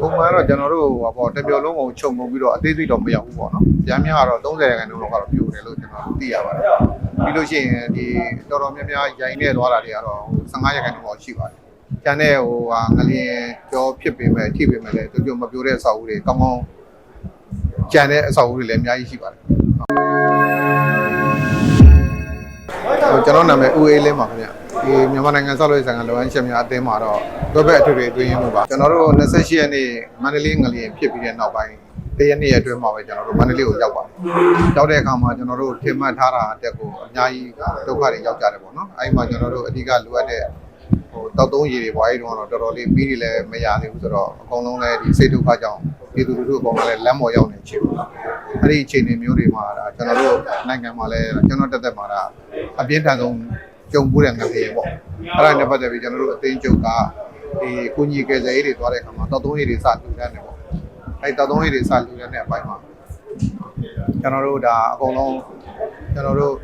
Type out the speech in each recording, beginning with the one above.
ပုံမှန်တော့ကျွန်တော်တို့ဟောပေါ့တစ်ပြောလုံးကိုခြုံငုံပြီးတော့အသေးစိတ်တော့မရောက်ဘူးပေါ့နော်။ပြန်များကတော့30ရာခိုင်နှုန်းလောက်ကတော့ပြိုတယ်လို့ကျွန်တော်သိရပါတယ်။ပြီးလို့ရှိရင်ဒီတော်တော်များများရိုင်းနေသွားတာတွေကတော့15ရာခိုင်နှုန်းလောက်ရှိပါတယ်။ကျန်တဲ့ဟိုဟာငလျင်ကြောဖြစ်ပေမဲ့ထိပေမဲ့လည်းတို့ကြမပြိုတဲ့အဆောက်အဦတွေကောင်းကောင်းကျန်တဲ့အဆောက်အဦတွေလည်းအများကြီးရှိပါတယ်။ဟိုကျွန်တော်နာမည်ဦးအေးလင်းပါခင်ဗျ ဒီမြန်မာနိုင်ငံဆောက်လုပ်ရေးဆိုင်ကလောအန်းရှင်များအသင်းမှာတော့တွဲဘက်အထွေထွေအတွင်းရင်းမှုပါကျွန်တော်တို့28ရက်နေ့မန္တလေးငလျင်ဖြစ်ပြီးတဲ့နောက်ပိုင်းတရက်နေ့အတွင်းမှာပဲကျွန်တော်တို့မန္တလေးကိုရောက်ပါတယ်ရောက်တဲ့အခါမှာကျွန်တော်တို့ထင်မှတ်ထားတာအတက်ကိုအများကြီးဒုက္ခတွေရောက်ကြတယ်ပေါ့နော်အဲဒီမှာကျွန်တော်တို့အဓိကလိုအပ်တဲ့ဟိုတောက်သုံးရည်တွေပေါ့အဲဒီတော့တော့တော်တော်လေးပြီးနေလည်းမရသေးဘူးဆိုတော့အကုန်လုံးလည်းဒီစိတ်ဒုက္ခကြောင့်ပြည်သူလူထုအကုန်လုံးလည်းလမ်းပေါ်ရောက်နေချင်ဘူးအဲ့ဒီအခြေအနေမျိုးတွေမှာဒါကျွန်တော်တို့နိုင်ငံမှာလည်းကျွန်တော်တက်တက်မှာဒါအပြင်းထန်ဆုံး ကြုံမှုတဲ့ငလျင်ပေါ့အဲ့ဒါနဲ့ပတ်သက်ပြီးကျွန်တော်တို့အသိဉာဏ်ချုပ်ကဒီကုညီကယ်ဆယ်ရေးတွေသွားတဲ့အခါမှာတောက်သုံးရည်တွေစလှူဒန်းတယ်ပေါ့အဲ့တောက်သုံးရည်တွေစလှူဒန်းတဲ့အပိုင်းမှာကျွန်တော်တို့ဒါအကုန်လုံးကျွန်တော်တို့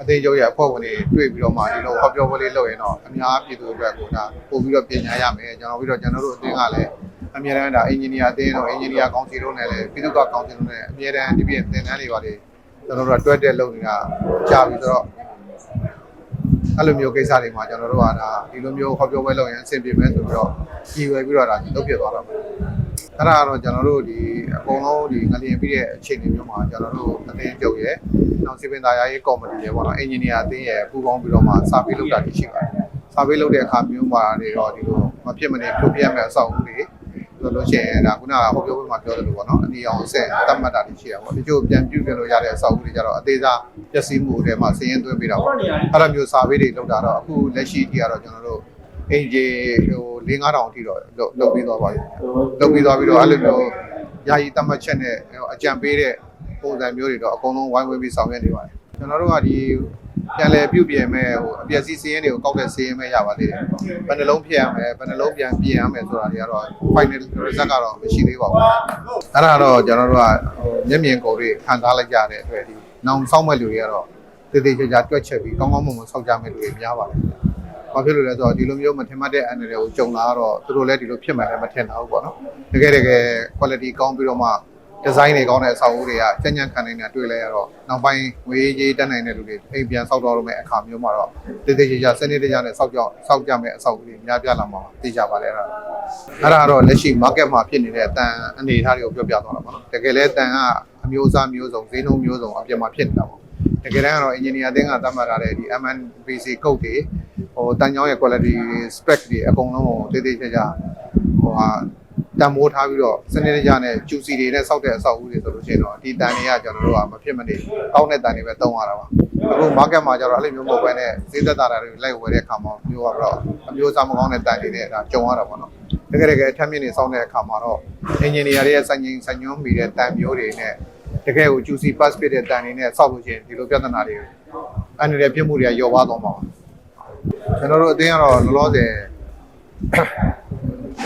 အသိချုပ်ရဲ့အဖွဲ့ဝင်တွေတွေ့ပြီးတော့မှဒီလိုဟောပြောပွဲလေးလုပ်ရင်တော့အများပြည်သူတွေအတွက်ကိုဒါပို့ပြီးတော့ပြင်ညာရမယ်ကျွန်တော်ပြီးတော့ကျွန်တော်တို့အသင်းကလည်းအမြဲတမ်းဒါအင်ဂျင်နီယာအသင်းတို့အင်ဂျင်နီယာကောင်စီတို့နဲ့လည်းပြည်သူ့ကကောင်စီတို့နဲ့အမြဲတမ်းဒီပြင်သင်တန်းတွေပါလေကျွန်တော်တို့ကတွဲတက်လုပ်နေတာကြာပြီဆိုတော့ အဲ့လိုမျိုးကိစ္စတွေမှာကျွန်တော်တို့ကဒါဒီလိုမျိုးဟောပြောပွဲလုပ်ရင်အဆင်ပြေမယ်ဆိုပြီးတော့ကြည်ဝယ်ပြီးတော့ဒါလုပ်ပြသွားတာပါအဲ့ဒါကတော့ကျွန်တော်တို့ဒီအကုန်လုံးဒီငလျင်ပြီးတဲ့အချိန်တွေမျိုးမှာကျွန်တော်တို့အသင်းချုပ်ရဲ့နောက်စီပင်သားရေးကော်မတီရဲ့ပေါ့နော်အင်ဂျင်နီယာအသင်းရဲ့ပူးပေါင်းပြီးတော့မှစာပေးလုပ်တာတွေရှိပါတယ်စာပေးလုပ်တဲ့အခါမျိုးမှာတွေတော့ဒီလိုမဖြစ်မနေပြုတ်ပြတ်မဲ့အဆောက်အဦတွေ ဆိုလို့ရှိရင်ဒါခုနကဟောပြောပွဲမှာပြောသလိုပေါ့နော်အနီအောင်ဆက်တတ်မှတ်တာတွေရှိရပါဘောဒီကျို့ပြန်ပြုတ်ပြလို့ရတဲ့အဆောက်အဦတွေကြတော့အသေးစားပျက်စီးမှုတွေမှာစည်ရင်သွင်းပေးတာပေါ့အဲ့လိုမျိုးစာပေးတွေလုပ်တာတော့အခုလက်ရှိကြီးကတော့ကျွန်တော်တို့အင်ဂျီဟို၄9000အထိတော့လုပ်လုပ်ပြီးသွားပါပြီလုပ်ပြီးသွားပြီးတော့အဲ့လိုမျိုးယာယီတတ်မှတ်ချက်နဲ့အကြံပေးတဲ့ပုံစံမျိုးတွေတော့အကုန်လုံးဝိုင်းဝန်းပြီးဆောင်ရွက်နေပါတယ်ကျွန်တော်တို့ကဒီ ပြန်လဲပြုတ်ပြင်မဲ့ဟိုအပျက်စီးစည်ရင်တွေကိုကောက်တဲ့စည်ရင်ပဲရပါသေးတယ်။ဘယ်နှလုံးဖြည့်ရမယ်ဘယ်နှလုံးပြန်ပြင်ရမယ်ဆိုတာတွေကတော့ final result ကတော့မရှိသေးပါဘူး။အဲ့ဒါတော့ကျွန်တော်တို့ကဟိုမျက်မြင်ကိုယ်တွေခံစားလိုက်ကြတဲ့အတွက်ဒီနောင်ဆောင်မဲ့လူတွေကတော့တည်တည်ကြကြတွက်ချက်ပြီးကောင်းကောင်းမွန်မွန်ဆောက်ကြမဲ့လူတွေများပါတယ်ခင်ဗျ။ဘာဖြစ်လို့လဲဆိုတော့ဒီလိုမျိုးမထင်မှတ်တဲ့အန်ရယ်ကိုကြုံလာတော့သူတို့လည်းဒီလိုဖြစ်မှလည်းမထင်တာဘူးပေါ့နော်။တကယ်တကယ် quality ကောင်းပြီးတော့မှ ဒီဇိုင်းတွေကောင်းတဲ့အဆောက်အဦတွေကကြံ့ကြံ့ခံနေတာတွေ့လဲရတော့နောက်ပိုင်းဝေးကြီးတက်နိုင်တဲ့လူတွေအိမ်ပြန်ဆောက်တော့မယ့်အခါမျိုးမှာတော့တိတိကျကျစနစ်တကျနဲ့ဆောက်ကြောက်ဆောက်ကြမယ့်အဆောက်အဦတွေများပြားလာမှာသိကြပါလေအဲ့ဒါအဲ့ဒါတော့လက်ရှိ market မှာဖြစ်နေတဲ့အတန်အနေအထားတွေကိုပြောပြသွားတာပေါ့နော်တကယ်လဲတန်ကအမျိုးအစားမျိုးစုံဈေးနှုန်းမျိုးစုံအပြစ်မှာဖြစ်နေတာပေါ့တကယ်တမ်းကတော့ engineer အသင်းကသတ်မှတ်ထားတဲ့ဒီ MNBC code တွေဟိုတန်ကြောင်းရဲ့ quality spec တွေအကုန်လုံးကိုတိတိကျကျဟိုဟာ တန်မိုးထားပြီးတော့စနစ်တကျနဲ့ juicy တွေနဲ့စောက်တဲ့အဆောက်အဦတွေဆိုလို့ရှိရင်တော့ဒီတန်တွေကကျွန်တော်တို့ကမဖြစ်မနေကောင်းတဲ့တန်တွေပဲသုံးရတာပါအခု market မှာကျတော့အဲ့လိုမျိုးမဟုတ်ဘဲနဲ့ဈေးသက်သာတာတွေလိုက်ဝယ်တဲ့အခါမှာမျိုးကတော့အမျိုးအစားမကောင်းတဲ့တန်တွေနဲ့ဒါကြုံရတာပေါ့နော်တကယ်တကယ်အထက်မြင့်နေစောင့်တဲ့အခါမှာတော့ engineer တွေရဲ့စိုင်းငင်းစိုင်းညွှန်းမိတဲ့တန်မျိုးတွေနဲ့တကယ်ကို juicy pass ဖြစ်တဲ့တန်တွေနဲ့စောက်လို့ရှိရင်ဒီလိုပြဿနာတွေအန်ရယ်ပြစ်မှုတွေကရောပါသွားမှာပါကျွန်တော်တို့အတင်းကတော့လောလောဆယ်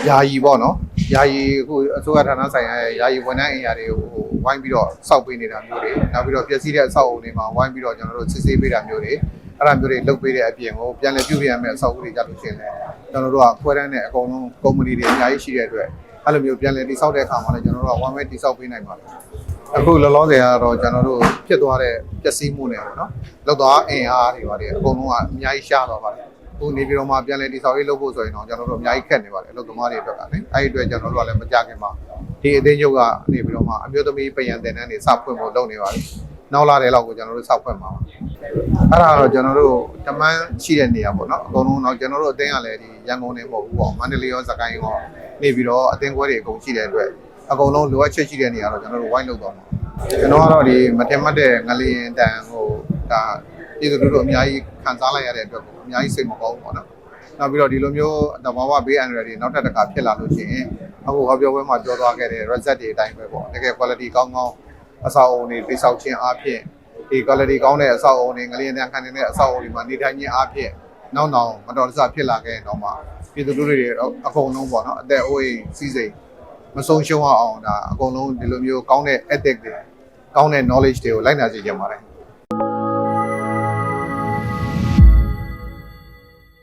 ယာယီပေါ့နော် ယာယီအခုအစိုးရဌာနဆိုင်ရာရဲ့ယာယီဝန်ထမ်းအင်အားတွေကိုဟိုဝိုင်းပြီးတော့စောက်ပေးနေတာမျိုးတွေနောက်ပြီးတော့ပျက်စီးတဲ့အဆောက်အအုံတွေမှာဝိုင်းပြီးတော့ကျွန်တော်တို့စစ်ဆေးပေးတာမျိုးတွေအဲ့ဒါမျိုးတွေလုပ်ပေးတဲ့အပြင်ကိုပြန်လည်ပြုပြင်ရမယ့်အဆောက်အဦတွေကြလို့ရှိရင်လည်းကျွန်တော်တို့ကခွဲတန်းတဲ့အကုန်လုံးကုမ္ပဏီတွေအများကြီးရှိတဲ့အတွက်အဲ့လိုမျိုးပြန်လည်တိစောက်တဲ့အခါမှာလည်းကျွန်တော်တို့ကဝမ်းမဲတိစောက်ပေးနိုင်ပါတယ်အခုလောလောဆယ်ကတော့ကျွန်တော်တို့ဖြစ်သွားတဲ့ပျက်စီးမှုတွေပေါ့နော်လောက်သွားအင်အားတွေပါတယ်အကုန်လုံးကအများကြီးရှားသွားပါတယ် ခုနေပြီးတော့မှပြန်လည်တိစောက်ရေးလုပ်ဖို့ဆိုရင်တော့ကျွန်တော်တို့အများကြီးခက်နေပါတယ်အလုပ်သမားတွေအတွက်ကလည်းအဲ့ဒီအတွက်ကျွန်တော်တို့ကလည်းမကြခင်မှာဒီအသိဉာဏ်ကနေပြီးတော့မှအမျိုးသမီးပြည်ရန်တင်တန်းတွေစဖွင့်ဖို့လုပ်နေပါတယ်နောက်လာတဲ့လောက်ကိုကျွန်တော်တို့စဖွင့်မှာပါအဲ့ဒါတော့ကျွန်တော်တို့တမန်ရှိတဲ့နေရာပေါ့နော်အကုန်လုံးတော့ကျွန်တော်တို့အသိကလည်းဒီရန်ကုန်နေမဟုတ်ဘူးပေါ့မန္တလေးရောစကိုင်းရောနေပြီးတော့အသိခွဲတွေအကုန်ရှိတဲ့အတွက်အကုန်လုံးလိုအပ်ချက်ရှိတဲ့နေရာတော့ကျွန်တော်တို့ဝိုင်းလုပ်သွားမှာကျွန်တော်ကတော့ဒီမတင်မှတ်တဲ့ငလျင်တန်ဟိုဒါ ပြည်သူတို့အများကြီးခံစားလိုက်ရတဲ့အတွက်ကိုအများကြီးစိတ်မကောင်းဘူးပေါ့နော်နောက်ပြီးတော့ဒီလိုမျိုးတဘာဝဘေးအန္တရာယ်တွေနောက်ထပ်တစ်ခါဖြစ်လာလို့ရှိရင်အခုဟောပြောပွဲမှာပြောသွားခဲ့တဲ့ reset တွေအတိုင်းပဲပေါ့တကယ် quality ကောင်းကောင်းအဆောက်အုံတွေတိစောက်ခြင်းအားဖြင့်ဒီ quality ကောင်းတဲ့အဆောက်အုံတွေငလျင်တန်ခံနေတဲ့အဆောက်အုံတွေမှာနေထိုင်ခြင်းအားဖြင့်နောက်နောက်မတော်တဆဖြစ်လာခဲ့ရင်တော့မှပြည်သူလူထုတွေအကုန်လုံးပေါ့နော်အသက်အိုးအိမ်စီးစိမ်မဆုံးရှုံးအောင်ဒါအကုန်လုံးဒီလိုမျိုးကောင်းတဲ့ ethic တွေကောင်းတဲ့ knowledge တွေကိုလိုက်နာစေချင်ပါတယ်